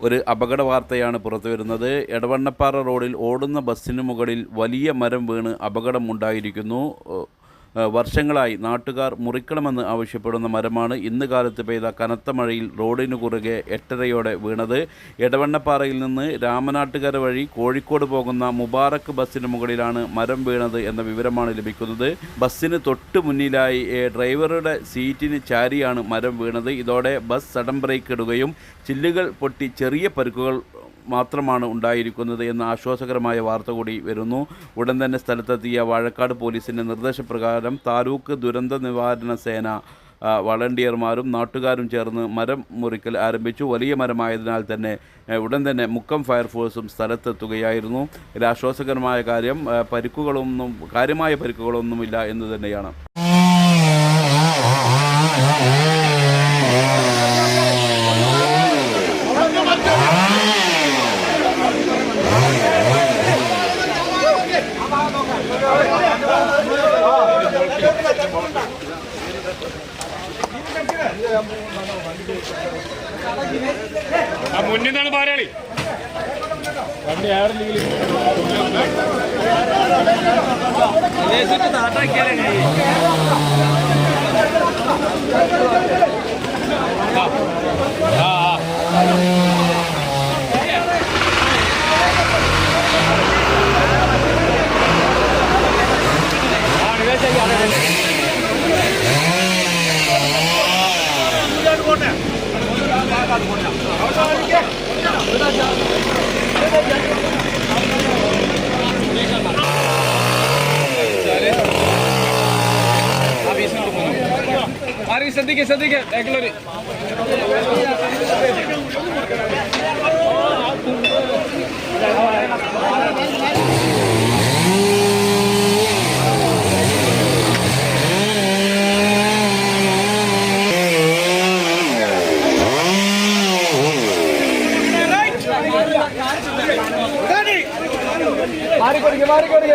ഒരു അപകട വാർത്തയാണ് പുറത്തു വരുന്നത്. എടവണ്ണപ്പാറ റോഡിൽ ഓടുന്ന ബസ്സിന് മുകളിൽ വലിയ മരം വീണ് അപകടം ഉണ്ടായിരിക്കുന്നു ഏഹ് വർഷങ്ങളായി നാട്ടുകാർ മുറിക്കണമെന്ന് ആവശ്യപ്പെടുന്ന മരമാണ് ഇന്ന് കാലത്ത് പെയ്ത കനത്ത മഴയിൽ റോഡിന് കുറുകെ എട്ടരയോടെ വീണത്. എടവണ്ണപ്പാറയിൽ നിന്ന് രാമനാട്ടുകര വഴി കോഴിക്കോട് പോകുന്ന മുബാറക്ക് ബസ്സിന് മുകളിലാണ് മരം വീണത് എന്ന വിവരമാണ് ലഭിക്കുന്നത്. ബസ്സിന് തൊട്ട് മുന്നിലായി ഡ്രൈവറുടെ സീറ്റിന് ചാരിയാണ് മരം വീണത്. ഇതോടെ ബസ് സഡൻ ബ്രേക്ക് ഇടുകയും ചില്ലുകൾ പൊട്ടി ചെറിയ പരുക്കുകൾ മാത്രമാണ് ഉണ്ടായിരിക്കുന്നത് എന്ന ആശ്വാസകരമായ വാർത്ത കൂടി വരുന്നു. ഉടൻ തന്നെ സ്ഥലത്തെത്തിയ വാഴക്കാട് പോലീസിന്റെ നിർദ്ദേശപ്രകാരം താലൂക്ക് ദുരന്ത നിവാരണ സേന വളണ്ടിയർമാരും നാട്ടുകാരും ചേർന്ന് മരം മുറിക്കൽ ആരംഭിച്ചു. വലിയ മരമായതിനാൽ തന്നെ ഉടൻ തന്നെ മുക്കം ഫയർഫോഴ്സും സ്ഥലത്തെത്തുകയായിരുന്നു. ഇതിലാശ്വാസകരമായ കാര്യം പരിക്കുകളൊന്നും കാര്യമായ പരിക്കുകളൊന്നുമില്ല എന്ന് തന്നെയാണ്. ആ മുന്നിൽ നിന്നാണ് പാരാളി. വണ്ടി ആറില്ലെങ്കിൽ ആ లారీ సదికే సదికే రెగ్యులరీ மாறி கொடுங்க மாறி கொடுங்க